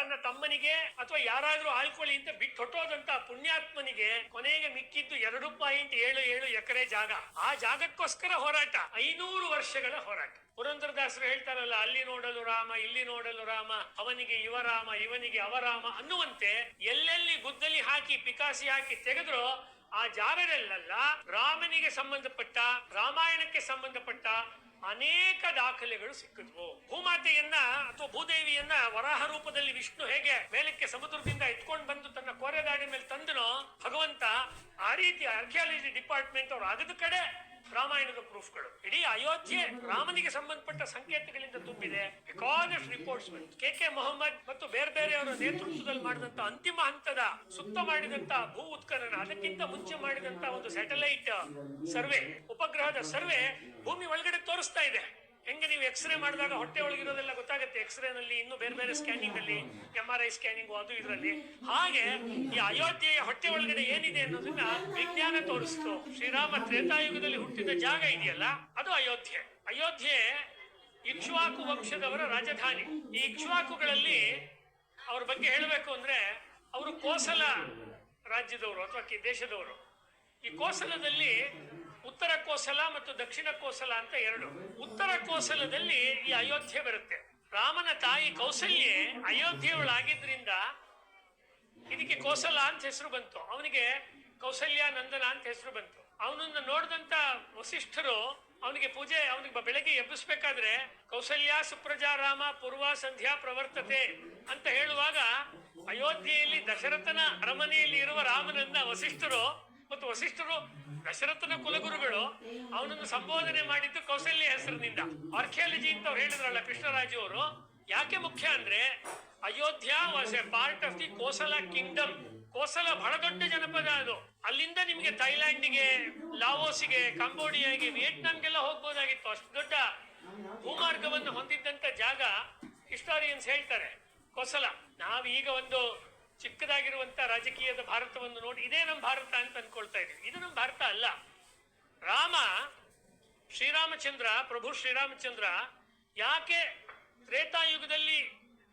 ತನ್ನ ತಮ್ಮನಿಗೆ ಅಥವಾ ಯಾರಾದ್ರೂ ಆಳ್ಕೊಳ್ಳಿ ಅಂತ ಬಿಟ್ಟು ಹೊಟ್ಟೋದಂತ ಪುಣ್ಯಾತ್ಮನಿಗೆ ಕೊನೆಗೆ ಮಿಕ್ಕಿದ್ದು ಎರಡು ಪಾಯಿಂಟ್ ಏಳು ಏಳು ಎಕರೆ ಜಾಗ. ಆ ಜಾಗಕ್ಕೋಸ್ಕರ ಹೋರಾಟ. ಐನೂರು ವರ್ಷಗಳ ಹೋರಾಟ. ಪುರಂದರದಾಸರು ಹೇಳ್ತಾರಲ್ಲ, ಅಲ್ಲಿ ನೋಡಲು ರಾಮ, ಇಲ್ಲಿ ನೋಡಲು ರಾಮ, ಅವನಿಗೆ ಯುವ ರಾಮ, ಇವನಿಗೆ ಅವರಾಮ ಅನ್ನುವಂತೆ ಎಲ್ಲೆಲ್ಲಿ ಗುದ್ದಲಿ ಹಾಕಿ, ಪಿಕಾಸಿ ಹಾಕಿ ತೆಗೆದ್ರು ಆ ಜಾಗದಲ್ಲೆಲ್ಲ ರಾಮನಿಗೆ ಸಂಬಂಧಪಟ್ಟ, ರಾಮಾಯಣಕ್ಕೆ ಸಂಬಂಧಪಟ್ಟ ಅನೇಕ ದಾಖಲೆಗಳು ಸಿಕ್ಕಿದ್ವು. ಭೂಮಾತೆಯನ್ನ ಅಥವಾ ಭೂದೇವಿಯನ್ನ ವರಾಹ ರೂಪದಲ್ಲಿ ವಿಷ್ಣು ಹೇಗೆ ಮೇಲಕ್ಕೆ ಸಮುದ್ರದಿಂದ ಎತ್ಕೊಂಡು ಬಂದು ತನ್ನ ಕೋರೆದಾಡಿ ಮೇಲೆ ತಂದನೋ, ಭಗವಂತ ಆ ರೀತಿ ಆರ್ಕಿಯಾಲಜಿ ಡಿಪಾರ್ಟ್ಮೆಂಟ್ ಅವರು ಆಗದ ಕಡೆ ರಾಮಾಯಣದ ಪ್ರೂಫ್ಗಳು. ಇಡೀ ಅಯೋಧ್ಯೆ ರಾಮನಿಗೆ ಸಂಬಂಧಪಟ್ಟ ಸಂಕೇತಗಳಿಂದ ತುಂಬಿದೆ. ಬೇಕಾದಷ್ಟು ರಿಪೋರ್ಟ್ಸ್ ಕೆ ಕೆ ಮೊಹಮ್ಮದ್ ಮತ್ತು ಬೇರೆ ಅವರ ನೇತೃತ್ವದಲ್ಲಿ ಮಾಡಿದಂತ ಅಂತಿಮ ಹಂತದ, ಸುತ್ತ ಮಾಡಿದಂತ ಭೂ ಉತ್ಖನನ, ಅದಕ್ಕಿಂತ ಮುಂಚೆ ಮಾಡಿದಂತ ಒಂದು ಸ್ಯಾಟಲೈಟ್ ಸರ್ವೆ ಉಪಗ್ರಹದ ಸರ್ವೆ ಭೂಮಿ ಒಳಗಡೆ ತೋರಿಸ್ತಾ ಇದೆ. ಹೆಂಗೆ ನೀವು ಎಕ್ಸ್ರೇ ಮಾಡಿದಾಗ ಹೊಟ್ಟೆ ಒಳಗಿರೋದೆಲ್ಲ ಗೊತ್ತಾಗುತ್ತೆ. ಎಕ್ಸ್ರೇನಲ್ಲಿ ಇನ್ನು ಬೇರೆ ಬೇರೆ ಸ್ಕ್ಯಾನಿಂಗ್ ಅಲ್ಲಿ ಎಂ ಆರ್ ಐ ಸ್ಕ್ಯಾನಿಂಗ್ ಅದು ಇದರಲ್ಲಿ. ಹಾಗೆ ಈ ಅಯೋಧ್ಯೆಯ ಹೊಟ್ಟೆ ಒಳಗಡೆ ಏನಿದೆ ಅನ್ನೋದನ್ನ ವಿಜ್ಞಾನ ತೋರಿಸ್ತು. ಶ್ರೀರಾಮ ತ್ರೇತಾಯುಗದಲ್ಲಿ ಹುಟ್ಟಿದ ಜಾಗ ಇದೆಯಲ್ಲ, ಅದು ಅಯೋಧ್ಯೆ. ಅಯೋಧ್ಯೆ ಇಕ್ಷ್ವಾಕು ವಂಶದವರ ರಾಜಧಾನಿ. ಈ ಇಕ್ಷ್ವಾಕುಗಳಲ್ಲಿ ಅವ್ರ ಬಗ್ಗೆ ಹೇಳಬೇಕು ಅಂದ್ರೆ ಅವರು ಕೋಸಲ ರಾಜ್ಯದವರು ಅಥವಾ ದೇಶದವರು. ಈ ಕೋಸಲದಲ್ಲಿ ಉತ್ತರ ಕೋಸಲ ಮತ್ತು ದಕ್ಷಿಣ ಕೋಸಲ ಅಂತ ಎರಡು. ಉತ್ತರ ಕೋಸಲದಲ್ಲಿ ಈ ಅಯೋಧ್ಯೆ ಬರುತ್ತೆ. ರಾಮನ ತಾಯಿ ಕೌಸಲ್ಯೆ ಅಯೋಧ್ಯೆಯವಳಾಗಿದ್ರಿಂದ ಇದಕ್ಕೆ ಕೋಸಲ ಅಂತ ಹೆಸರು ಬಂತು. ಅವನಿಗೆ ಕೌಸಲ್ಯ ನಂದನ ಅಂತ ಹೆಸರು ಬಂತು. ಅವನನ್ನ ನೋಡಿದಂತ ವಸಿಷ್ಠರು ಅವನಿಗೆ ಪೂಜೆ, ಅವನಿಗೆ ಬೆಳಗ್ಗೆ ಎಬ್ಬಿಸ್ಬೇಕಾದ್ರೆ ಕೌಸಲ್ಯ ಸುಪ್ರಜಾರಾಮ ಪೂರ್ವ, ಸಂಧ್ಯಾ, ಪ್ರವರ್ತತೆ ಅಂತ ಹೇಳುವಾಗ ಅಯೋಧ್ಯೆಯಲ್ಲಿ ದಶರಥನ ಅರಮನೆಯಲ್ಲಿ ಇರುವ ರಾಮನನ್ನ ವಸಿಷ್ಠರು ಮತ್ತು ವಸಿಷ್ಠರು ದಶರಥನ ಕುಲಗುರುಗಳು ಅವನನ್ನು ಸಂಬೋಧನೆ ಮಾಡಿದ್ದು ಕೌಸಲ್ಯ ಹೆಸರಿನಿಂದ. ಆರ್ಕಿಯಾಲಜಿ ಅಂತ ಅವ್ರು ಹೇಳಿದ್ರಲ್ಲ ಕೃಷ್ಣರಾಜು ಅವರು. ಯಾಕೆ ಮುಖ್ಯ ಅಂದ್ರೆ Ayodhya was a part of the Kosala kingdom Kosala ಬಹಳ ದೊಡ್ಡ ಜನಪದ ಅದು. ಅಲ್ಲಿಂದ ನಿಮಗೆ ಥೈಲ್ಯಾಂಡ್ಗೆ, ಲಾವೋಸಿಗೆ, ಕಾಂಬೋಡಿಯಾಗೆ ವಿಯೆಟ್ನಾಂಗೆಲ್ಲ ಹೋಗ್ಬೋದಾಗಿತ್ತು. ಅಷ್ಟು ದೊಡ್ಡ ಭೂಮಾರ್ಗವನ್ನು ಹೊಂದಿದ್ದಂತ ಜಾಗ ಹಿಸ್ಟೋರಿಯನ್ಸ್ ಹೇಳ್ತಾರೆ. ಕೋಸಲ ನಾವೀಗ ಒಂದು ಚಿಕ್ಕದಾಗಿರುವಂತ ರಾಜಕೀಯದ ಭಾರತವನ್ನು ನೋಡಿ ಇದೇ ನಮ್ಮ ಭಾರತ ಅಂತ ಅನ್ಕೊಳ್ತಾ ಇದ್ದೀವಿ. ಇದು ನಮ್ಮ ಭಾರತ ಅಲ್ಲ. ರಾಮ, ಶ್ರೀರಾಮಚಂದ್ರ, ಪ್ರಭು ಶ್ರೀರಾಮಚಂದ್ರ ಯಾಕೆ ತ್ರೇತಾಯುಗದಲ್ಲಿ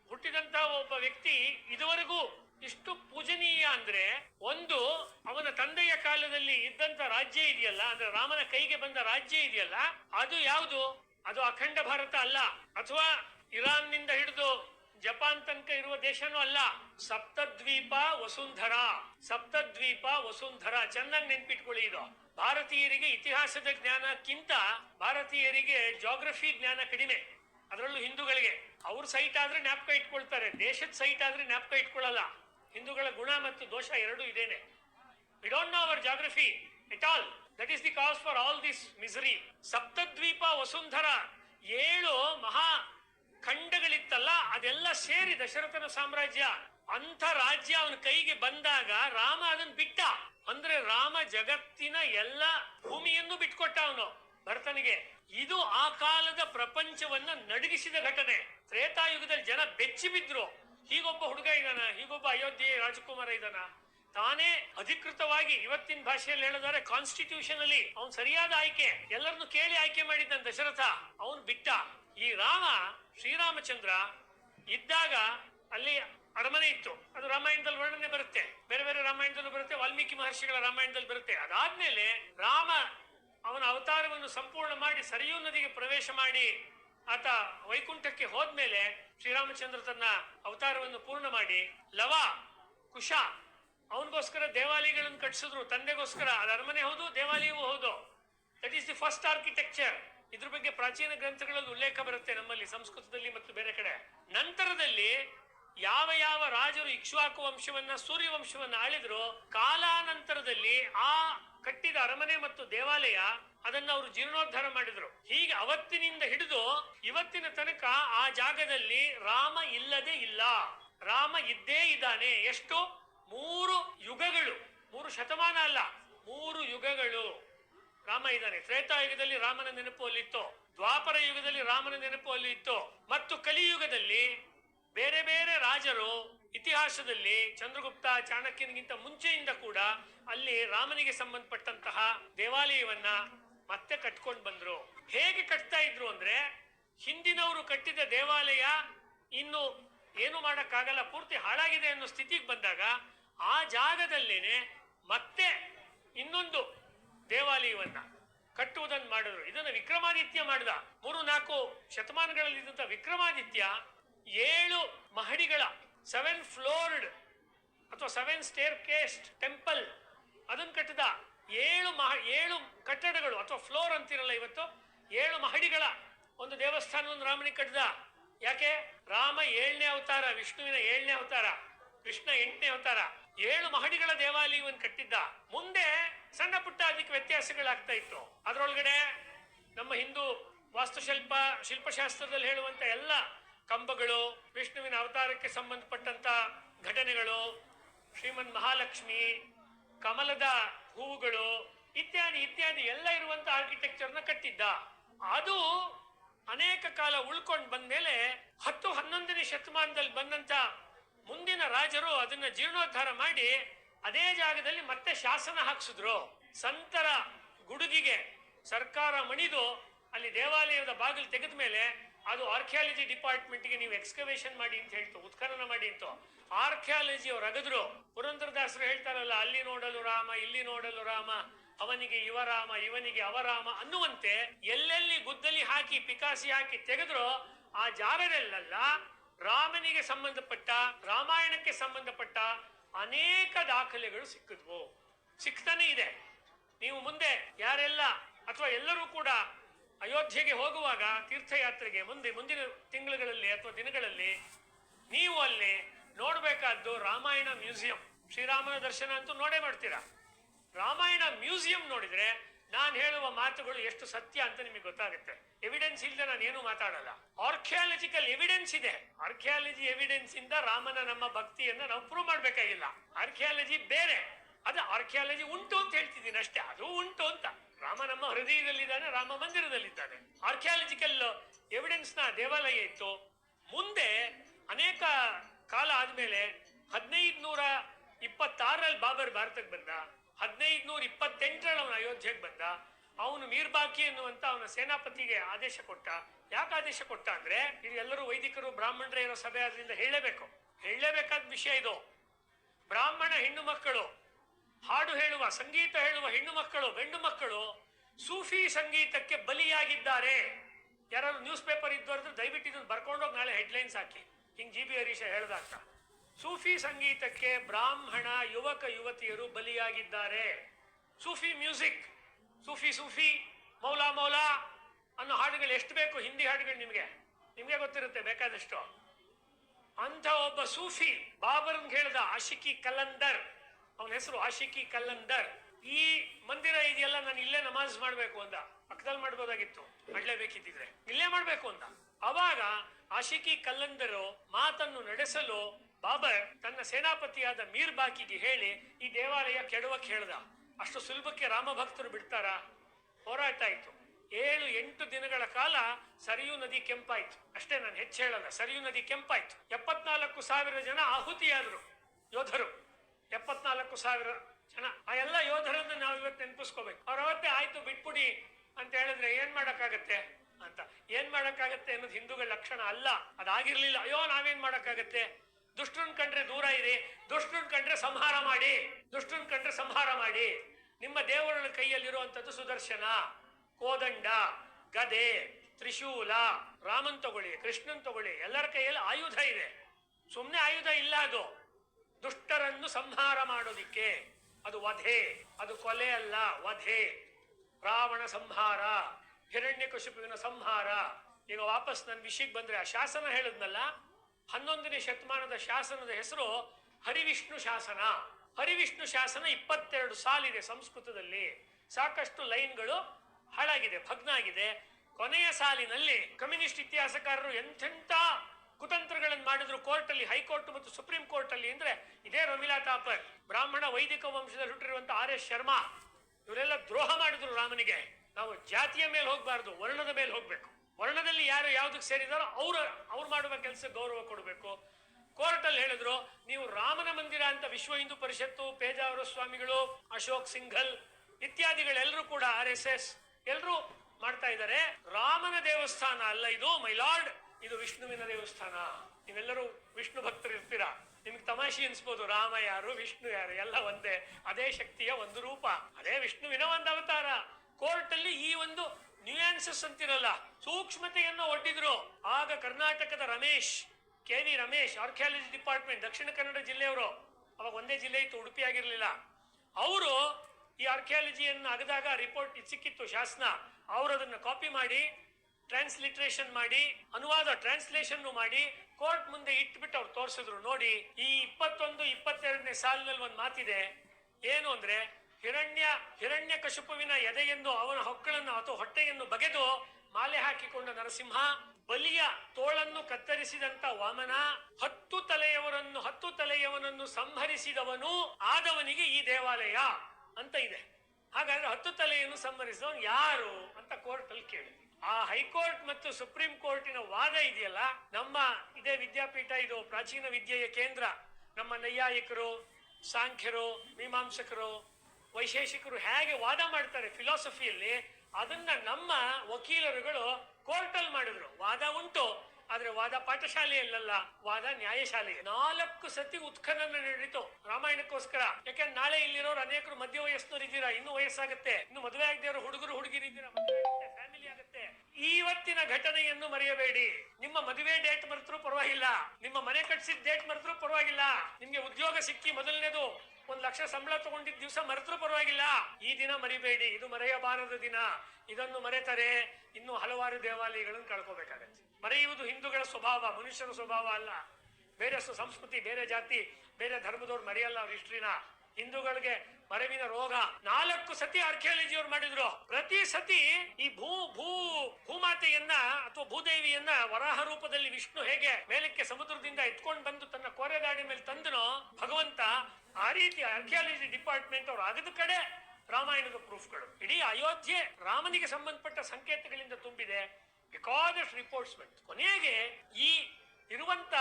ಹುಟ್ಟಿದಂತಹ ಒಬ್ಬ ವ್ಯಕ್ತಿ ಇದುವರೆಗೂ ಇಷ್ಟು ಪೂಜನೀಯ ಅಂದ್ರೆ ಒಂದು, ಅವನ ತಂದೆಯ ಕಾಲದಲ್ಲಿ ಇದ್ದಂತ ರಾಜ್ಯ ಇದೆಯಲ್ಲ, ಅಂದ್ರೆ ರಾಮನ ಕೈಗೆ ಬಂದ ರಾಜ್ಯ ಇದೆಯಲ್ಲ, ಅದು ಯಾವುದು? ಅದು ಅಖಂಡ ಭಾರತ ಅಲ್ಲ. ಅಥವಾ ಇರಾನ್ನಿಂದ ಹಿಡಿದು ಜಪಾನ್ ತನಕ ಇರುವ ದೇಶನೂ ಅಲ್ಲ. ಸಪ್ತದ್ವೀಪ ವಸುಂಧರ. ಸಪ್ತದ್ವೀಪ ವಸುಂಧರ. ಚೆನ್ನಾಗಿ ನೆನ್ಪಿಟ್ಕೊಳ್ಳಿ ಇದು. ಭಾರತೀಯರಿಗೆ ಇತಿಹಾಸದ ಜ್ಞಾನಕ್ಕಿಂತ ಭಾರತೀಯರಿಗೆ ಜಾಗ್ರಫಿ ಜ್ಞಾನ ಕಡಿಮೆ. ಅದರಲ್ಲೂ ಹಿಂದೂಗಳಿಗೆ. ಅವ್ರ ಸೈಟ್ ಆದ್ರೆ ಜ್ಞಾಪಕ ಇಟ್ಕೊಳ್ತಾರೆ. ದೇಶದ ಸೈಟ್ ಆದ್ರೆ ಜ್ಞಾಪಕ ಇಟ್ಕೊಳ್ಳಲ್ಲ ಹಿಂದೂಗಳ ಗುಣ ಮತ್ತು ದೋಷ ಎರಡೂ ಇದೇನೆ. We don't know our geography it all that is the cause for all this misery ಸಪ್ತದ್ವೀಪ ವಸುಂಧರ ಏಳು ಮಹಾ ಖಂಡಗಳಿತ್ತಲ್ಲ ಅದೆಲ್ಲ ಸೇರಿ ದಶರಥನ ಸಾಮ್ರಾಜ್ಯ. ಅಂಥ ರಾಜ್ಯ ಅವನ ಕೈಗೆ ಬಂದಾಗ ರಾಮ ಅದನ್ನ ಬಿಟ್ಟ. ಅಂದ್ರೆ ರಾಮ ಜಗತ್ತಿನ ಎಲ್ಲ ಭೂಮಿಯನ್ನು ಬಿಟ್ಕೊಟ್ಟ ಅವನು ಭರತನಿಗೆ. ಇದು ಆ ಕಾಲದ ಪ್ರಪಂಚವನ್ನ ನಡಗಿಸಿದ ಘಟನೆ. ತ್ರೇತಾಯುಗದಲ್ಲಿ ಜನ ಬೆಚ್ಚಿ ಬಿದ್ರು. ಹೀಗೊಬ್ಬ ಹುಡುಗ ಇದಾನ? ಹೀಗೊಬ್ಬ ಅಯೋಧ್ಯೆ ರಾಜಕುಮಾರ ಇದಾನ? ತಾನೇ ಅಧಿಕೃತವಾಗಿ ಇವತ್ತಿನ ಭಾಷೆಯಲ್ಲಿ ಹೇಳಿದರೆ ಕಾನ್ಸ್ಟಿಟ್ಯೂಷನ್ ಅಲ್ಲಿ ಅವನ್ ಸರಿಯಾದ ಆಯ್ಕೆ. ಎಲ್ಲರನ್ನು ಕೇಳಿ ಆಯ್ಕೆ ಮಾಡಿದ್ದ ದಶರಥ. ಅವನು ಬಿಟ್ಟ. ಈ ರಾಮ ಶ್ರೀರಾಮಚಂದ್ರ ಇದ್ದಾಗ ಅಲ್ಲಿ ಅರಮನೆ ಇತ್ತು. ಅದು ರಾಮಾಯಣದಲ್ಲಿ ವರ್ಣನೆ ಬರುತ್ತೆ. ಬೇರೆ ಬೇರೆ ರಾಮಾಯಣದಲ್ಲೂ ಬರುತ್ತೆ. ವಾಲ್ಮೀಕಿ ಮಹರ್ಷಿಗಳ ರಾಮಾಯಣದಲ್ಲಿ ಬರುತ್ತೆ. ಅದಾದ್ಮೇಲೆ ರಾಮ ಅವನ ಅವತಾರವನ್ನು ಸಂಪೂರ್ಣ ಮಾಡಿ ಸರಿಯೂ ನದಿಗೆ ಪ್ರವೇಶ ಮಾಡಿ ಆತ ವೈಕುಂಠಕ್ಕೆ ಹೋದ್ಮೇಲೆ ಶ್ರೀರಾಮಚಂದ್ರ ತನ್ನ ಅವತಾರವನ್ನು ಪೂರ್ಣ ಮಾಡಿ ಲವ, ಕುಶ, ಅವನಿಗೋಸ್ಕರ ದೇವಾಲಯಗಳನ್ನು ಕಟ್ಟಿಸಿದ್ರು. ತಂದೆಗೋಸ್ಕರ ಅದು ಅರಮನೆ ಹೌದು, ದೇವಾಲಯವೂ ಹೌದು. That is the first architecture ಇದ್ರ ಬಗ್ಗೆ ಪ್ರಾಚೀನ ಗ್ರಂಥಗಳಲ್ಲಿ ಉಲ್ಲೇಖ ಬರುತ್ತೆ ನಮ್ಮಲ್ಲಿ, ಸಂಸ್ಕೃತದಲ್ಲಿ ಮತ್ತು ಬೇರೆ ಕಡೆ. ನಂತರದಲ್ಲಿ ಯಾವ ಯಾವ ರಾಜರು ಇಕ್ಷ್ವಾಕು ವಂಶವನ್ನ ಸೂರ್ಯವಂಶವನ್ನ ಆಳಿದ್ರು, ಕಾಲಾನಂತರದಲ್ಲಿ ಆ ಕಟ್ಟಿದ ಅರಮನೆ ಮತ್ತು ದೇವಾಲಯ ಅದನ್ನ ಅವರು ಜೀರ್ಣೋದ್ಧಾರ ಮಾಡಿದ್ರು. ಹೀಗೆ ಅವತ್ತಿನಿಂದ ಹಿಡಿದು ಇವತ್ತಿನ ತನಕ ಆ ಜಾಗದಲ್ಲಿ ರಾಮ ಇಲ್ಲದೆ ಇಲ್ಲ. ರಾಮ ಇದ್ದೇ ಇದ್ದಾನೆ. ಎಷ್ಟು? ಮೂರು ಯುಗಗಳು. ಮೂರು ಶತಮಾನ ಅಲ್ಲ. ಮೂರು ಯುಗಗಳು. ರಾಮ ಇದ್ದಾನೆ. ತ್ರೇತಾಯುಗದಲ್ಲಿ ರಾಮನ ನೆನಪು ಅಲ್ಲಿತ್ತು. ದ್ವಾಪರ ಯುಗದಲ್ಲಿ ರಾಮನ ನೆನಪು ಅಲ್ಲಿ ಇತ್ತು ಮತ್ತು ಕಲಿಯುಗದಲ್ಲಿ ಬೇರೆ ಬೇರೆ ರಾಜರು ಇತಿಹಾಸದಲ್ಲಿ ಚಂದ್ರಗುಪ್ತ ಚಾಣಕ್ಯನಿಗಿಂತ ಮುಂಚೆಯಿಂದ ಕೂಡ ಅಲ್ಲಿ ರಾಮನಿಗೆ ಸಂಬಂಧಪಟ್ಟಂತಹ ದೇವಾಲಯವನ್ನ ಮತ್ತೆ ಕಟ್ಕೊಂಡು ಬಂದ್ರು. ಹೇಗೆ ಕಟ್ತಾ ಇದ್ರು ಅಂದ್ರೆ ಹಿಂದಿನವರು ಕಟ್ಟಿದ ದೇವಾಲಯ ಇನ್ನು ಏನು ಮಾಡೋಕ್ಕಾಗಲ್ಲ, ಪೂರ್ತಿ ಹಾಳಾಗಿದೆ ಅನ್ನೋ ಸ್ಥಿತಿಗೆ ಬಂದಾಗ ಆ ಜಾಗದಲ್ಲೇನೆ ಮತ್ತೆ ಇನ್ನೊಂದು ದೇವಾಲಯವನ್ನ ಕಟ್ಟುವುದನ್ನು ಮಾಡಿದ್ರು. ಇದನ್ನು ವಿಕ್ರಮಾದಿತ್ಯ ಮಾಡಿದ. ಮೂರು ನಾಲ್ಕು ಶತಮಾನಗಳಲ್ಲಿ ಇದ್ದಂತ ವಿಕ್ರಮಾದಿತ್ಯ ಏಳು ಮಹಡಿಗಳ ಸೆವೆನ್ ಫ್ಲೋರ್ಡ್ ಅಥವಾ ಸೆವೆನ್ ಸ್ಟೇರ್ ಕೇಸ್ಟ್ ಟೆಂಪಲ್ ಅದನ್ನು ಕಟ್ಟಿದ ಏಳು ಮಹ, ಏಳು ಕಟ್ಟಡಗಳು ಅಥವಾ ಫ್ಲೋರ್ ಅಂತಿರಲ್ಲ ಇವತ್ತು, ಏಳು ಮಹಡಿಗಳ ಒಂದು ದೇವಸ್ಥಾನವನ್ನು ರಾಮನಿಗೆ ಕಟ್ಟಿದ. ಯಾಕೆ? ರಾಮ ಏಳನೇ ಅವತಾರ, ವಿಷ್ಣುವಿನ ಏಳನೇ ಅವತಾರ, ಕೃಷ್ಣ ಎಂಟನೇ ಅವತಾರ. ಏಳು ಮಹಡಿಗಳ ದೇವಾಲಯವನ್ನು ಕಟ್ಟಿದ್ದ. ಮುಂದೆ ಸಣ್ಣ ಪುಟ್ಟ ಅದಕ್ಕೆ ವ್ಯತ್ಯಾಸಗಳಾಗ್ತಾ ಇತ್ತು. ಅದರೊಳಗಡೆ ನಮ್ಮ ಹಿಂದೂ ವಾಸ್ತುಶಿಲ್ಪ, ಶಿಲ್ಪಶಾಸ್ತ್ರದಲ್ಲಿ ಹೇಳುವಂತ ಎಲ್ಲ ಕಂಬಗಳು ವಿಷ್ಣುವಿನ ಅವತಾರಕ್ಕೆ ಸಂಬಂಧಪಟ್ಟಂತ ಘಟನೆಗಳು, ಶ್ರೀಮನ್ ಮಹಾಲಕ್ಷ್ಮಿ, ಕಮಲದ ಹೂವುಗಳು ಇತ್ಯಾದಿ ಇತ್ಯಾದಿ ಎಲ್ಲ ಇರುವಂತ ಆರ್ಕಿಟೆಕ್ಚರ್ನ ಕಟ್ಟಿದ್ದ. ಅದು ಅನೇಕ ಕಾಲ ಉಳ್ಕೊಂಡು ಬಂದ್ಮೇಲೆ ಹತ್ತು, ಹನ್ನೊಂದನೇ ಶತಮಾನದಲ್ಲಿ ಬಂದಂತ ಮುಂದಿನ ರಾಜರು ಅದನ್ನ ಜೀರ್ಣೋದ್ಧಾರ ಮಾಡಿ ಅದೇ ಜಾಗದಲ್ಲಿ ಮತ್ತೆ ಶಾಸನ ಹಾಕ್ಸಿದ್ರು. ಸಂತರ ಗುಡುಗಿಗೆ ಸರ್ಕಾರ ಮಣಿದು ಅಲ್ಲಿ ದೇವಾಲಯದ ಬಾಗಿಲು ತೆಗೆದ ಮೇಲೆ ಅದು ಆರ್ಕಿಯಾಲಜಿ ಡಿಪಾರ್ಟ್ಮೆಂಟ್ಗೆ ನೀವು ಎಕ್ಸ್ಕವೇಷನ್ ಮಾಡಿ ಅಂತ ಹೇಳ್ತು, ಉತ್ಖನನ ಮಾಡಿ ಅಂತ. ಆರ್ಕಿಯಾಲಜಿ ಅವ್ರು ಅಗದ್ರು. ಪುರಂದರದಾಸರು ಹೇಳ್ತಾರಲ್ಲ, ಅಲ್ಲಿ ನೋಡಲು ರಾಮ, ಇಲ್ಲಿ ನೋಡಲು ರಾಮ, ಅವನಿಗೆ ಇವರಾಮ ಇವನಿಗೆ ಅವರಾಮ ಅನ್ನುವಂತೆ ಎಲ್ಲೆಲ್ಲಿ ಗುದ್ದಲಿ ಹಾಕಿ, ಪಿಕಾಸಿ ಹಾಕಿ ತೆಗೆದ್ರು ಆ ಜಾಗದಲ್ಲೆಲ್ಲ ರಾಮನಿಗೆ ಸಂಬಂಧಪಟ್ಟ, ರಾಮಾಯಣಕ್ಕೆ ಸಂಬಂಧಪಟ್ಟ ಅನೇಕ ದಾಖಲೆಗಳು ಸಿಕ್ಕಿದ್ವು. ಸಿಕ್ತಾನೆ ಇದೆ. ನೀವು ಮುಂದೆ ಯಾರೆಲ್ಲ ಅಥವಾ ಎಲ್ಲರೂ ಕೂಡ ಅಯೋಧ್ಯೆಗೆ ಹೋಗುವಾಗ ತೀರ್ಥಯಾತ್ರೆಗೆ ಮುಂದೆ ಮುಂದಿನ ತಿಂಗಳುಗಳಲ್ಲಿ ಅಥವಾ ದಿನಗಳಲ್ಲಿ ನೀವು ಅಲ್ಲಿ ನೋಡಬೇಕಾದ್ದು ರಾಮಾಯಣ ಮ್ಯೂಸಿಯಂ. ಶ್ರೀರಾಮನ ದರ್ಶನ ಅಂತೂ ನೋಡೇ ಮಾಡ್ತೀರಾ? ರಾಮಾಯಣ ಮ್ಯೂಸಿಯಂ ನೋಡಿದ್ರೆ ನಾನು ಹೇಳುವ ಮಾತುಗಳು ಎಷ್ಟು ಸತ್ಯ ಅಂತ ನಿಮಗೆ ಗೊತ್ತಾಗುತ್ತೆ. ಎವಿಡೆನ್ಸ್ ಇಲ್ಲದೆ ನಾನು ಏನು ಮಾತಾಡಲ್ಲ. ಆರ್ಕಿಯಾಲಜಿಕಲ್ ಎವಿಡೆನ್ಸ್ ಇದೆ. ಆರ್ಕಿಯಾಲಜಿ ಎವಿಡೆನ್ಸ್ ಇಂದ ರಾಮನ ನಮ್ಮ ಭಕ್ತಿಯನ್ನ ನಾವು ಪ್ರೂವ್ ಮಾಡಬೇಕಾಗಿಲ್ಲ. ಆರ್ಕಿಯಾಲಜಿ ಬೇರೆ. ಅದು ಆರ್ಕಿಯಾಲಜಿ ಉಂಟು ಅಂತ ಹೇಳ್ತಿದ್ದೀನಿ ಅಷ್ಟೇ. ಅದು ಉಂಟು ಅಂತ. ರಾಮ ನಮ್ಮ ಹೃದಯದಲ್ಲಿದ್ದಾನೆ, ರಾಮ ಮಂದಿರದಲ್ಲಿದ್ದಾನೆ. ಆರ್ಕಿಯಾಲಜಿಕಲ್ ಎವಿಡೆನ್ಸ್ನ ದೇವಾಲಯ ಇತ್ತು. ಮುಂದೆ ಅನೇಕ ಕಾಲ ಆದ್ಮೇಲೆ ಹದಿನೈದು ನೂರ ಇಪ್ಪತ್ತಾರರಲ್ಲಿ ಬಾಬರ್ ಭಾರತಕ್ಕೆ ಬಂದ ಹದಿನೈದು ನೂರ ಇಪ್ಪತ್ತೆಂಟರಲ್ಲಿ ಅವನು ಅಯೋಧ್ಯೆಗೆ ಬಂದ. ಅವನು ಮೀರ್ಬಾಕಿ ಎನ್ನುವಂತ ಅವನ ಸೇನಾಪತಿಗೆ ಆದೇಶ ಕೊಟ್ಟ. ಯಾಕೆ ಆದೇಶ ಕೊಟ್ಟ ಅಂದ್ರೆ, ಇದು ವೈದಿಕರು, ಬ್ರಾಹ್ಮಣರೇ ಇರೋ ಸಭೆ ಆದ್ರಿಂದ ಹೇಳಲೇಬೇಕು ಹೇಳಲೇಬೇಕಾದ ವಿಷಯ ಇದು. ಬ್ರಾಹ್ಮಣ ಹೆಣ್ಣು ಮಕ್ಕಳು ಹಾಡು ಹೇಳುವ, ಸಂಗೀತ ಹೇಳುವ ಹೆಣ್ಣು ಮಕ್ಕಳು, ಗಂಡು ಮಕ್ಕಳು ಸೂಫಿ ಸಂಗೀತಕ್ಕೆ ಬಲಿಯಾಗಿದ್ದಾರೆ. ಯಾರಾದ್ರು ನ್ಯೂಸ್ ಪೇಪರ್ ಇದ್ದವ್ರದ್ದು ದಯವಿಟ್ಟು ಇದನ್ನು ಬರ್ಕೊಂಡೋಗಿ ನಾಳೆ ಹೆಡ್ಲೈನ್ಸ್ ಹಾಕಿ. ಹಿಂಗ್ ಜಿ ಬಿ ಹರೀಶ ಹೇಳ್ದಾಗ್ತ ಸೂಫಿ ಸಂಗೀತಕ್ಕೆ ಬ್ರಾಹ್ಮಣ, ಯುವಕ, ಯುವತಿಯರು ಬಲಿಯಾಗಿದ್ದಾರೆ. ಸೂಫಿ ಮ್ಯೂಸಿಕ್, ಸೂಫಿ ಸೂಫಿ, ಮೌಲಾ ಮೌಲಾ ಅನ್ನೋ ಹಾಡುಗಳು ಎಷ್ಟು ಬೇಕು ಹಿಂದಿ ಹಾಡುಗಳು ನಿಮಗೆ? ನಿಮಗೆ ಗೊತ್ತಿರುತ್ತೆ ಬೇಕಾದಷ್ಟು. ಅಂತ ಒಬ್ಬ ಸೂಫಿ ಬಾಬರ್ನ್ ಹೇಳ್ದ, ಆಶಿಕಿ ಕಲಂದರ್. ಅವನ ಹೆಸರು ಆಶಿಕಿ ಕಲ್ಲಂದರ್. ಈ ಮಂದಿರ ಇದೆಯಲ್ಲ, ನಾನು ಇಲ್ಲೇ ನಮಾಜ್ ಮಾಡ್ಬೇಕು ಅಂದ. ಪಕ್ಕದಲ್ಲಿ ಮಾಡ್ಬೋದಾಗಿತ್ತು. ಮಾಡ್ಲೇಬೇಕಿದ್ದಿದ್ರೆ ಇಲ್ಲೇ ಮಾಡ್ಬೇಕು ಅಂದ. ಅವಾಗ ಆಶಿಕಿ ಕಲ್ಲಂದರು ಮಾತನ್ನು ನಡೆಸಲು ಬಾಬರ್ ತನ್ನ ಸೇನಾಪತಿಯಾದ ಮೀರ್ ಬಾಕಿಗೆ ಹೇಳಿ, ಈ ದೇವಾಲಯ ಕೆಡವಕ್ಕೆ ಹೇಳ್ದ. ಅಷ್ಟು ಸುಲಭಕ್ಕೆ ರಾಮ ಭಕ್ತರು ಬಿಡ್ತಾರ? ಹೋರಾಟ ಆಯ್ತು. ಏಳು, ಎಂಟು ದಿನಗಳ ಕಾಲ ಸರಿಯು ನದಿ ಕೆಂಪಾಯ್ತು. ಅಷ್ಟೇ ನಾನು ಹೆಚ್ಚು ಹೇಳಲ್ಲ, ಸರಿಯು ನದಿ ಕೆಂಪಾಯ್ತು. ಎಪ್ಪತ್ನಾಲ್ಕು ಸಾವಿರ ಜನ ಆಹುತಿಯಾದರು ಯೋಧರು. ಎಪ್ಪತ್ನಾಲ್ಕು ಸಾವಿರ ಜನ. ಆ ಎಲ್ಲ ಯೋಧರನ್ನು ನಾವು ಇವತ್ತು ನೆನಪಿಸ್ಕೋಬೇಕು. ಅವ್ರ ಅವತ್ತೇ ಆಯ್ತು, ಬಿಟ್ಬಿಡಿ ಅಂತ ಹೇಳಿದ್ರೆ ಏನ್ ಮಾಡಕ್ಕಾಗತ್ತೆ ಅಂತ. ಏನ್ ಮಾಡಕ್ಕಾಗತ್ತೆ ಅನ್ನೋದು ಹಿಂದೂಗಳ ಲಕ್ಷಣ ಅಲ್ಲ. ಅದಾಗಿರ್ಲಿಲ್ಲ. ಅಯ್ಯೋ, ನಾವೇನ್ ಮಾಡಕ್ಕಾಗತ್ತೆ? ದುಷ್ಟನ್ ಕಂಡ್ರೆ ದೂರ ಇರಿ. ದುಷ್ಟನ್ ಕಂಡ್ರೆ ಸಂಹಾರ ಮಾಡಿ. ದುಷ್ಟನ್ ಕಂಡ್ರೆ ಸಂಹಾರ ಮಾಡಿ. ನಿಮ್ಮ ದೇವರ ಕೈಯಲ್ಲಿರುವಂತದ್ದು ಸುದರ್ಶನ, ಕೋದಂಡ, ಗದೆ, ತ್ರಿಶೂಲ, ರಾಮನ್ ತಗೊಳ್ಳಿ, ಕೃಷ್ಣನ್ ತಗೊಳ್ಳಿ, ಎಲ್ಲರ ಕೈಯಲ್ಲಿ ಆಯುಧ ಇದೆ. ಸುಮ್ಮನೆ ಆಯುಧ ಇಲ್ಲ ಅದು. ದುಷ್ಟರನ್ನು ಸಂಹಾರ ಮಾಡೋದಿಕ್ಕೆ. ಅದು ವಧೆ, ಅದು ಕೊಲೆ ಅಲ್ಲ, ವಧೆ. ರಾವಣ ಸಂಹಾರ ಹಿರಣ್ಯಕಶಿಪುವಿನ ಸಂಹಾರ. ಈಗ ವಾಪಸ್ ನನ್ನ ವಿಷಯಕ್ಕೆ ಬಂದ್ರೆ ಆ ಶಾಸನ ಹೇಳಿದ್ನಲ್ಲ, ಹನ್ನೊಂದನೇ ಶತಮಾನದ ಶಾಸನದ ಹೆಸರು ಹರಿವಿಷ್ಣು ಶಾಸನ. ಹರಿವಿಷ್ಣು ಶಾಸನ ಇಪ್ಪತ್ತೆರಡು ಸಾಲಿದೆ ಸಂಸ್ಕೃತದಲ್ಲಿ. ಸಾಕಷ್ಟು ಲೈನ್ಗಳು ಹಾಳಾಗಿದೆ, ಭಗ್ನ ಆಗಿದೆ. ಕೊನೆಯ ಸಾಲಿನಲ್ಲಿ ಕಮ್ಯುನಿಸ್ಟ್ ಇತಿಹಾಸಕಾರರು ಎಂತೆಂಥ ಕುತಂತ್ರಗಳನ್ನು ಮಾಡಿದ್ರು ಕೋರ್ಟಲ್ಲಿ, ಹೈಕೋರ್ಟ್ ಮತ್ತು ಸುಪ್ರೀಂ ಕೋರ್ಟಲ್ಲಿ ಅಂದ್ರೆ ಇದೇ ರಮಿಲಾ ತಾಪರ್, ಬ್ರಾಹ್ಮಣ ವೈದಿಕ ವಂಶದಲ್ಲಿ ಹುಟ್ಟಿರುವಂಥ ಆರ್ ಎಸ್ ಶರ್ಮಾ, ಇವರೆಲ್ಲ ದ್ರೋಹ ಮಾಡಿದ್ರು ರಾಮನಿಗೆ. ನಾವು ಜಾತಿಯ ಮೇಲೆ ಹೋಗಬಾರ್ದು, ವರ್ಣದ ಮೇಲೆ ಹೋಗಬೇಕು. ವರ್ಣದಲ್ಲಿ ಯಾರು ಯಾವುದಕ್ಕೆ ಸೇರಿದಾರೋ ಅವರು, ಅವ್ರು ಮಾಡುವ ಕೆಲಸ ಗೌರವ ಕೊಡಬೇಕು. ಕೋರ್ಟಲ್ಲಿ ಹೇಳಿದ್ರು, ನೀವು ರಾಮನ ಮಂದಿರ ಅಂತ ವಿಶ್ವ ಹಿಂದೂ ಪರಿಷತ್ತು, ಪೇಜಾವರ ಸ್ವಾಮಿಗಳು, ಅಶೋಕ್ ಸಿಂಘಲ್ ಇತ್ಯಾದಿಗಳೆಲ್ಲರೂ ಕೂಡ ಆರ್ ಎಸ್ ಎಸ್ ಎಲ್ಲರೂ ಮಾಡ್ತಾ ಇದ್ದಾರೆ. ರಾಮನ ದೇವಸ್ಥಾನ ಅಲ್ಲ ಇದು ಮೈಲಾರ್ಡ್ ಇದು ವಿಷ್ಣುವಿನ ದೇವಸ್ಥಾನ. ನೀವೆಲ್ಲರೂ ವಿಷ್ಣು ಭಕ್ತರು ಇರ್ತೀರಾ ನಿಮ್ಗೆ ತಮಾಷೆ ಅನ್ಸ್ಬೋದು ರಾಮ ಯಾರು, ವಿಷ್ಣು ಯಾರು, ಎಲ್ಲ ಒಂದೇ, ಅದೇ ಶಕ್ತಿಯ ಒಂದು ರೂಪ. ಅದೇ ವಿಷ್ಣುವಿನ ಒಂದು ಅವತಾರ. ಕೋರ್ಟ್ ಅಲ್ಲಿ ಈ ಒಂದು ನ್ಯೂಯಾನ್ಸಸ್ ಅಂತಿರಲ್ಲ, ಸೂಕ್ಷ್ಮತೆಯನ್ನು ಒಡ್ಡಿದ್ರು. ಆಗ ಕರ್ನಾಟಕದ Ramesh K V Ramesh archaeology department Dakshina Kannada ಜಿಲ್ಲೆಯವರು, ಅವಾಗ ಒಂದೇ ಜಿಲ್ಲೆ ಇತ್ತು, ಉಡುಪಿ ಆಗಿರ್ಲಿಲ್ಲ. ಅವರು ಈ ಆರ್ಕಿಯಾಲಜಿಯನ್ನು ಅಗದಾಗ ರಿಪೋರ್ಟ್ ಸಿಕ್ಕಿತ್ತು ಶಾಸನ. ಅವರು ಅದನ್ನು ಕಾಪಿ ಮಾಡಿ ಟ್ರಾನ್ಸ್ಲಿಟ್ರೇಷನ್ ಮಾಡಿ, ಅನುವಾದ ಟ್ರಾನ್ಸ್ಲೇಷನ್ ಮಾಡಿ, ಕೋರ್ಟ್ ಮುಂದೆ ಇಟ್ಬಿಟ್ಟು ಅವ್ರು ತೋರಿಸಿದ್ರು. ನೋಡಿ, ಈ ಇಪ್ಪತ್ತೊಂದು, ಇಪ್ಪತ್ತೆರಡನೇ ಸಾಲಿನಲ್ಲಿ ಒಂದು ಮಾತಿದೆ. ಏನು ಅಂದ್ರೆ, ಹಿರಣ್ಯ ಹಿರಣ್ಯ ಕಶುಪುವಿನ ಎದೆಯನ್ನು ಅವನ ಹೊಕ್ಕಳನ್ನು ಅಥವಾ ಹೊಟ್ಟೆಯನ್ನು ಬಗೆದು ಮಾಲೆ ಹಾಕಿಕೊಂಡ ನರಸಿಂಹ, ಬಲಿಯ ತೋಳನ್ನು ಕತ್ತರಿಸಿದಂತ ವಾಮನ, ಹತ್ತು ತಲೆಯವರನ್ನು, ಹತ್ತು ತಲೆಯವನನ್ನು ಸಂಹರಿಸಿದವನು ಆದವನಿಗೆ ಈ ದೇವಾಲಯ ಅಂತ ಇದೆ. ಹಾಗಾದ್ರೆ ಹತ್ತು ತಲೆಯನ್ನು ಸಂಹರಿಸಿದವನು ಯಾರು ಅಂತ ಕೋರ್ಟ್ ಅಲ್ಲಿ ಕೇಳಿ ಆ ಹೈಕೋರ್ಟ್ ಮತ್ತು ಸುಪ್ರೀಂ ಕೋರ್ಟಿನ ವಾದ ಇದೆಯಲ್ಲ, ನಮ್ಮ ಇದೇ ವಿದ್ಯಾಪೀಠ, ಇದು ಪ್ರಾಚೀನ ವಿದ್ಯೆಯ ಕೇಂದ್ರ. ನಮ್ಮ ನೈಯಾಯಿಕರು, ಸಾಂಖ್ಯರು, ಮೀಮಾಂಸಕರು, ವೈಶೇಷಿಕರು ಹೇಗೆ ವಾದ ಮಾಡ್ತಾರೆ ಫಿಲಾಸಫಿಯಲ್ಲಿ ಅದನ್ನ ನಮ್ಮ ವಕೀಲರುಗಳು ಕೋರ್ಟಲ್ ಮಾಡಿದ್ರು. ವಾದ ಉಂಟು, ಆದ್ರೆ ವಾದ ಪಾಠಶಾಲೆಯಲ್ಲ ವಾದ ನ್ಯಾಯಶಾಲೆ. ನಾಲ್ಕು ಸತಿ ಉತ್ಖನನ ನಡೀತು ರಾಮಾಯಣಕ್ಕೋಸ್ಕರ. ಯಾಕಂದ್ರೆ ನಾಳೆ ಇಲ್ಲಿರೋರು ಅನೇಕರು ಮಧ್ಯ ವಯಸ್ಸಿನವ್ರು ಇದ್ದೀರಾ, ಇನ್ನು ವಯಸ್ಸಾಗುತ್ತೆ, ಇನ್ನು ಮದುವೆ ಆಗದೆ ಇರೋ ಹುಡುಗರು, ಹುಡುಗಿರು ಇದ್ದೀರಾ ಫ್ಯಾಮಿಲಿ ಆಗುತ್ತೆ ಇವತ್ತಿನ ಘಟನೆಯನ್ನು ಮರೆಯಬೇಡಿ. ನಿಮ್ಮ ಮದುವೆ ಡೇಟ್ ಮರೆತರೂ ಪರವಾಗಿಲ್ಲ. ನಿಮ್ಮ ಮನೆ ಕಟ್ಟಿಸಿದ ಡೇಟ್ ಮರೆತರೂ ಪರವಾಗಿಲ್ಲ. ನಿಮ್ಗೆ ಉದ್ಯೋಗ ಸಿಕ್ಕಿ ಮೊದಲನೇದು ಒಂದ್ ಲಕ್ಷ ಸಂಬಳ ತಗೊಂಡಿದ್ದ ದಿವಸ ಮರೆತರೂ ಪರವಾಗಿಲ್ಲ. ಈ ದಿನ ಮರಿಬೇಡಿ. ಇದು ಮರೆಯಬಾರದ ದಿನ. ಇದನ್ನು ಮರೆತರೆ ಇನ್ನು ಹಲವಾರು ದೇವಾಲಯಗಳನ್ನು ಕಳ್ಕೋಬೇಕಾಗತ್ತೆ. ಮರೆಯುವುದು ಹಿಂದೂಗಳ ಸ್ವಭಾವ, ಮನುಷ್ಯರ ಸ್ವಭಾವ ಅಲ್ಲ. ಬೇರೆ ಸಂಸ್ಕೃತಿ, ಬೇರೆ ಜಾತಿ, ಬೇರೆ ಧರ್ಮದವ್ರು ಮರೆಯಲ್ಲ ಅವ್ರ ಹಿಸ್ಟ್ರಿನ. ಹಿಂದೂಗಳಿಗೆ ಮರವಿನ ರೋಗ. ನಾಲ್ಕು ಸತಿ ಆರ್ಕಿಯಾಲಜಿ ಅವ್ರು ಮಾಡಿದ್ರು. ಪ್ರತಿ ಸತಿ ಈ ಭೂ ಭೂ, ಭೂಮಾತೆಯನ್ನ ಅಥವಾ ಭೂದೇವಿಯನ್ನ ವರಾಹ ರೂಪದಲ್ಲಿ ವಿಷ್ಣು ಹೇಗೆ ಮೇಲಕ್ಕೆ ಸಮುದ್ರದಿಂದ ಎತ್ಕೊಂಡು ಬಂದು ತನ್ನ ಕೋರೆದಾಡಿ ಮೇಲೆ ತಂದನೋ, ಭಗವಂತ ಆ ರೀತಿ ಆರ್ಕಿಯಾಲಜಿ ಡಿಪಾರ್ಟ್ಮೆಂಟ್ ಅವ್ರು ಆಗದ ಕಡೆ ರಾಮಾಯಣದ ಪ್ರೂಫ್ಗಳು. ಇಡೀ ಅಯೋಧ್ಯೆ ರಾಮನಿಗೆ ಸಂಬಂಧಪಟ್ಟ ಸಂಕೇತಗಳಿಂದ ತುಂಬಿದೆ. ಬೇಕಾದಷ್ಟು ರಿಪೋರ್ಟ್ಸ್ ಬಂತು ಕೊನೆಗೆ ಈ ಇರುವಂತ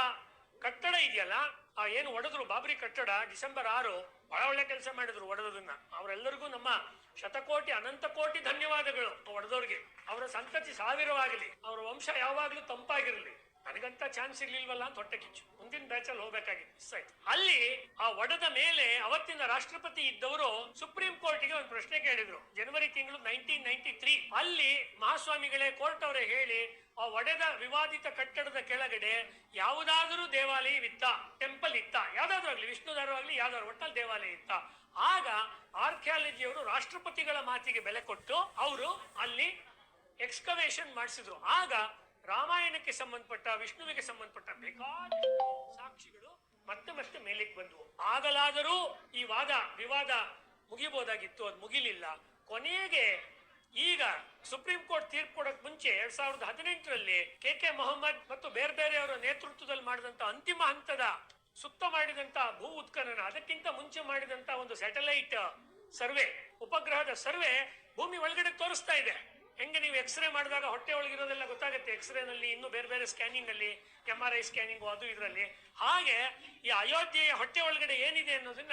ಕಟ್ಟಡ ಇದೆಯಲ್ಲ, ಆ ಏನು ಒಡೆದ್ರು ಬಾಬ್ರಿ ಕಟ್ಟಡ ಡಿಸೆಂಬರ್ ಆರು ಬಹಳ ಒಳ್ಳೆ ಕೆಲಸ ಮಾಡಿದ್ರು ಒಡೆದದನ್ನ. ಅವರೆಲ್ಲರಿಗೂ ನಮ್ಮ ಶತಕೋಟಿ ಅನಂತ ಕೋಟಿ ಧನ್ಯವಾದಗಳು ಒಡೆದವ್ರಿಗೆ. ಅವರ ಸಂತತಿ ಸಾವಿರವಾಗಲಿ. ಅವರ ವಂಶ ಯಾವಾಗಲೂ ತಂಪಾಗಿರಲಿ. ನನಗಂತ ಚಾನ್ಸ್ ಇರ್ಲಿಲ್ವಲ್ಲ ಅಂತ ಹೊಟ್ಟೆ ಕಿಚ್ಚು. ಮುಂದಿನ ಬ್ಯಾಚ್ ಅಲ್ಲಿ ಹೋಗ್ಬೇಕಾಗಿತ್ತು. ಮಿಸ್ ಅಲ್ಲಿ ಆ ಒಡದ ಮೇಲೆ ಅವತ್ತಿನ ರಾಷ್ಟ್ರಪತಿ ಇದ್ದವರು ಸುಪ್ರೀಂ ಕೋರ್ಟ್ಗೆ ಒಂದು ಪ್ರಶ್ನೆ ಕೇಳಿದ್ರು. ಜನವರಿ ತಿಂಗಳು ನೈನ್ಟೀನ್ ನೈನ್ಟಿ ತ್ರೀ ಅಲ್ಲಿ ಮಹಾಸ್ವಾಮಿಗಳೇ ಕೋರ್ಟ್ ಅವರೇ ಹೇಳಿ, ಆ ಒಡೆದ ವಿವಾದಿತ ಕಟ್ಟಡದ ಕೆಳಗಡೆ ಯಾವುದಾದರೂ ದೇವಾಲಯವಿತ್ತ ಟೆಂಪಲ್ ಇತ್ತ, ಯಾವ್ದಾದ್ರು ಆಗ್ಲಿ, ವಿಷ್ಣುದಾರು ಆಗ್ಲಿ, ಯಾವ್ದಾದ್ರು ಒಟ್ಟಲ್ಲಿ ದೇವಾಲಯ ಇತ್ತ. ಆಗ ಆರ್ಕಿಯಾಲಜಿಯವರು ರಾಷ್ಟ್ರಪತಿಗಳ ಮಾತಿಗೆ ಬೆಲೆ ಕೊಟ್ಟು, ಅವರು ಅಲ್ಲಿ ಎಕ್ಸ್ಕವೇಷನ್ ಮಾಡಿಸಿದ್ರು. ಆಗ ರಾಮಾಯಣಕ್ಕೆ ಸಂಬಂಧಪಟ್ಟ, ವಿಷ್ಣುವಿಗೆ ಸಂಬಂಧಪಟ್ಟ ಬೇಕಾದ ಸಾಕ್ಷಿಗಳು ಮತ್ತೆ ಮತ್ತೆ ಮೇಲಕ್ಕೆ ಬಂದವು ಆಗಲಾದರೂ ಈ ವಾದ, ವಿವಾದ ಮುಗಿಬೋದಾಗಿತ್ತು ಅದು ಮುಗಿಲಿಲ್ಲ. ಕೊನೆಗೆ ಈಗ ಸುಪ್ರೀಂ ಕೋರ್ಟ್ ತೀರ್ಪು ಕೊಡಕ್ ಮುಂಚೆ ಎರಡ್ ಸಾವಿರದ ಹದಿನೆಂಟರಲ್ಲಿ ಕೆ ಕೆ ಮೊಹಮ್ಮದ್ ಮತ್ತು ಬೇರೆ ಬೇರೆಯವರ ನೇತೃತ್ವದಲ್ಲಿ ಮಾಡಿದಂತ ಅಂತಿಮ ಹಂತದ ಸುತ್ತ ಮಾಡಿದಂತ ಭೂ ಉತ್ಖನನ, ಅದಕ್ಕಿಂತ ಮುಂಚೆ ಮಾಡಿದಂತ ಒಂದು ಸ್ಯಾಟಲೈಟ್ ಸರ್ವೆ, ಉಪಗ್ರಹದ ಸರ್ವೆ ಭೂಮಿ ಒಳಗಡೆ ತೋರಿಸ್ತಾ ಇದೆ. ಹೆಂಗೆ ನೀವು ಎಕ್ಸ್ರೇ ಮಾಡಿದಾಗ ಹೊಟ್ಟೆ ಒಳಗಿರೋದೆಲ್ಲ ಗೊತ್ತಾಗುತ್ತೆ. ಎಕ್ಸ್ರೇನಲ್ಲಿ ಇನ್ನೂ ಬೇರೆ ಬೇರೆ ಸ್ಕ್ಯಾನಿಂಗಲ್ಲಿ ಎಂ ಆರ್ ಐ ಸ್ಕ್ಯಾನಿಂಗು ಅದು ಇದರಲ್ಲಿ. ಹಾಗೆ ಈ ಅಯೋಧ್ಯೆಯ ಹೊಟ್ಟೆ ಒಳಗಡೆ ಏನಿದೆ ಅನ್ನೋದನ್ನ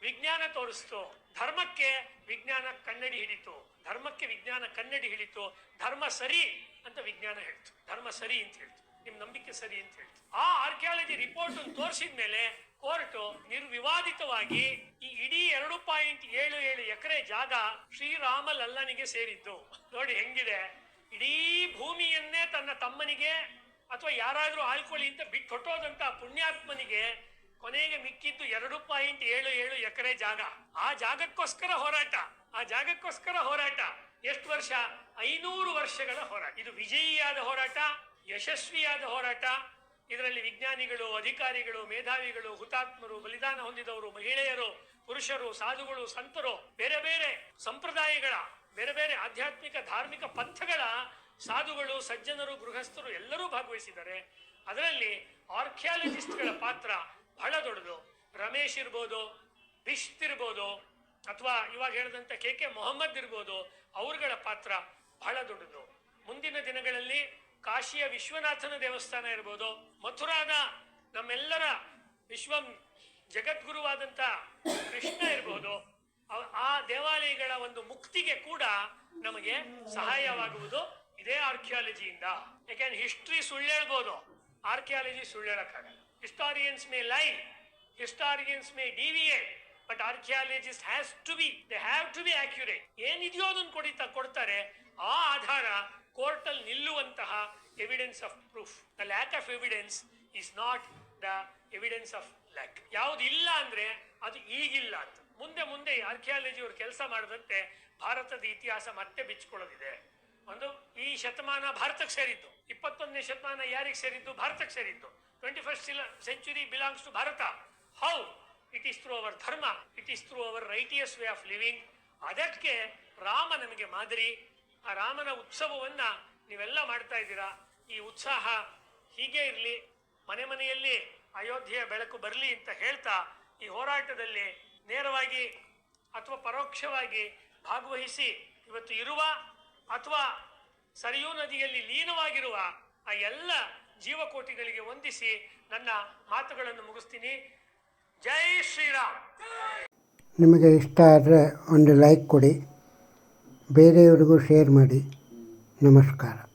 ವಿಜ್ಞಾನ ತೋರಿಸ್ತು. ಧರ್ಮಕ್ಕೆ ವಿಜ್ಞಾನ ಕನ್ನಡಿ ಹಿಡಿತು. ಧರ್ಮಕ್ಕೆ ವಿಜ್ಞಾನ ಕನ್ನಡಿ ಹಿಡಿತು. ಧರ್ಮ ಸರಿ ಅಂತ ವಿಜ್ಞಾನ ಹೇಳ್ತು. ಧರ್ಮ ಸರಿ ಅಂತ ಹೇಳ್ತು. ನಿಮ್ ನಂಬಿಕೆ ಸರಿ ಅಂತ ಹೇಳಿ ಆ ಆರ್ಕಿಯಾಲಜಿ ರಿಪೋರ್ಟ್ ತೋರಿಸಿದ ಮೇಲೆ ಕೋರ್ಟ್ ನಿರ್ವಿವಾದಿತವಾಗಿ ಈ ಇಡೀ ಎರಡು ಪಾಯಿಂಟ್ ಏಳು ಏಳು ಎಕರೆ ಜಾಗ ಶ್ರೀರಾಮ ಲಲ್ಲನಿಗೆ ಸೇರಿದ್ದು. ನೋಡಿ ಹೆಂಗಿದೆ. ಇಡೀ ಭೂಮಿಯನ್ನೇ ತನ್ನ ತಮ್ಮನಿಗೆ ಅಥವಾ ಯಾರಾದರೂ ಆಳ್ಕೊಳ್ಳಿ ಅಂತ ಬಿಟ್ಟು ಹೊಟ್ಟೋದಂತ ಪುಣ್ಯಾತ್ಮನಿಗೆ ಕೊನೆಗೆ ಮಿಕ್ಕಿದ್ದು ಎರಡು ಪಾಯಿಂಟ್ ಏಳು ಏಳು ಎಕರೆ ಜಾಗ. ಆ ಜಾಗಕ್ಕೋಸ್ಕರ ಹೋರಾಟ. ಆ ಜಾಗಕ್ಕೋಸ್ಕರ ಹೋರಾಟ. ಎಷ್ಟು ವರ್ಷ? ಐನೂರು ವರ್ಷಗಳ ಹೋರಾಟ. ಇದು ವಿಜಯಿಯಾದ ಹೋರಾಟ. ಯಶಸ್ವಿಯಾದ ಹೋರಾಟ. ಇದರಲ್ಲಿ ವಿಜ್ಞಾನಿಗಳು, ಅಧಿಕಾರಿಗಳು, ಮೇಧಾವಿಗಳು, ಹುತಾತ್ಮರು, ಬಲಿದಾನ ಹೊಂದಿದವರು, ಮಹಿಳೆಯರು, ಪುರುಷರು, ಸಾಧುಗಳು, ಸಂತರು, ಬೇರೆ ಬೇರೆ ಸಂಪ್ರದಾಯಗಳ, ಬೇರೆ ಬೇರೆ ಆಧ್ಯಾತ್ಮಿಕ, ಧಾರ್ಮಿಕ ಪಂಥಗಳ ಸಾಧುಗಳು, ಸಜ್ಜನರು, ಗೃಹಸ್ಥರು ಎಲ್ಲರೂ ಭಾಗವಹಿಸಿದ್ದಾರೆ. ಅದರಲ್ಲಿ ಆರ್ಕಿಯಾಲಜಿಸ್ಟ್ಗಳ ಪಾತ್ರ ಬಹಳ ದೊಡ್ಡದು. ರಮೇಶ್ ಇರ್ಬೋದು ಬಿಷ್ತ್ ಇರ್ಬೋದು, ಅಥವಾ ಇವಾಗ ಹೇಳಿದಂಥ ಕೆ ಕೆ ಮೊಹಮ್ಮದ್ ಇರ್ಬೋದು, ಅವರುಗಳ ಪಾತ್ರ ಬಹಳ ದೊಡ್ಡದು. ಮುಂದಿನ ದಿನಗಳಲ್ಲಿ ಕಾಶಿಯ ವಿಶ್ವನಾಥನ ದೇವಸ್ಥಾನ ಇರ್ಬೋದು, ಮಥುರಾದ ನಮ್ಮೆಲ್ಲರ ವಿಶ್ವ ಜಗದ್ಗುರುವಾದಂಥ ಕೃಷ್ಣ ಇರ್ಬೋದು ಆ ದೇವಾಲಯಗಳ ಒಂದು ಮುಕ್ತಿಗೆ ಕೂಡ ನಮಗೆ ಸಹಾಯವಾಗುವುದು ಇದೇ ಆರ್ಕಿಯಾಲಜಿಯಿಂದ. ಯಾಕೆಂದ್ರೆ ಹಿಸ್ಟ್ರಿ ಸುಳ್ಳು ಹೇಳ್ಬೋದು, ಆರ್ಕಿಯಾಲಜಿ ಸುಳ್ಳು ಹೇಳಕ್ಕಾಗಲ್ಲ. Historians may lie historians may deviate but archaeologist has to be they have to be accurate ಏನಿದೆಯೋ ಅದನ್ನು ಕೊಡಿತಾ ಕೊಡ್ತಾರೆ, ಆ ಆಧಾರ ಕೋರ್ಟ್ ಅಲ್ಲಿ ನಿಲ್ಲುವಂತಹ evidence of proof the lack of evidence is not the evidence of lack ಯಾವುದು ಇಲ್ಲ ಅಂದರೆ ಅದು ಈಗಿಲ್ಲ ಅಂತ. ಮುಂದೆ ಮುಂದೆ ಆರ್ಕಿಯಾಲಜಿ ಅವರು ಕೆಲಸ ಮಾಡದಂತೆ ಭಾರತದ ಇತಿಹಾಸ ಮತ್ತೆ ಬಿಚ್ಚಿಕೊಳ್ಳೋದಿದೆ ಒಂದು ಈ ಶತಮಾನ ಭಾರತಕ್ಕೆ ಸೇರಿದ್ದು. ಇಪ್ಪತ್ತೊಂದನೇ ಶತಮಾನ ಯಾರಿಗೆ ಸೇರಿದ್ದು? ಭಾರತಕ್ಕೆ ಸೇರಿದ್ದು. Twenty first century belongs to Bharat. How it is through our dharma it is through our righteous way of living ಅದಕ್ಕೆ ರಾಮ ನಮಗೆ ಮಾದರಿ. ಆ ರಾಮನ ಉತ್ಸವವನ್ನ ನೀವೆಲ್ಲ ಮಾಡ್ತಾ ಇದ್ದೀರಾ? ಈ ಉತ್ಸಾಹ ಹೀಗೆ ಇರಲಿ, ಮನೆ ಮನೆಯಲ್ಲಿ ಅಯೋಧ್ಯೆಯ ಬೆಳಕು ಬರಲಿ ಅಂತ ಹೇಳ್ತಾ ಈ ಹೋರಾಟದಲ್ಲಿ ನೇರವಾಗಿ ಅಥವಾ ಪರೋಕ್ಷವಾಗಿ ಭಾಗವಹಿಸಿ ಇವತ್ತು ಇರುವ ಅಥವಾ ಸರಿಯೂ ನದಿಯಲ್ಲಿ ಲೀನವಾಗಿರುವ ಆ ಎಲ್ಲ ಜೀವಕೋಟಿಗಳಿಗೆ ವಂದಿಸಿ ನನ್ನ ಮಾತುಗಳನ್ನು ಮುಗಿಸ್ತೀನಿ. ಜೈ ಶ್ರೀರಾಮ್. ನಿಮಗೆ ಇಷ್ಟ ಆದರೆ ಒಂದು ಲೈಕ್ ಕೊಡಿ. ಬೇರೆಯವರಿಗೂ ಶೇರ್ ಮಾಡಿ. ನಮಸ್ಕಾರ.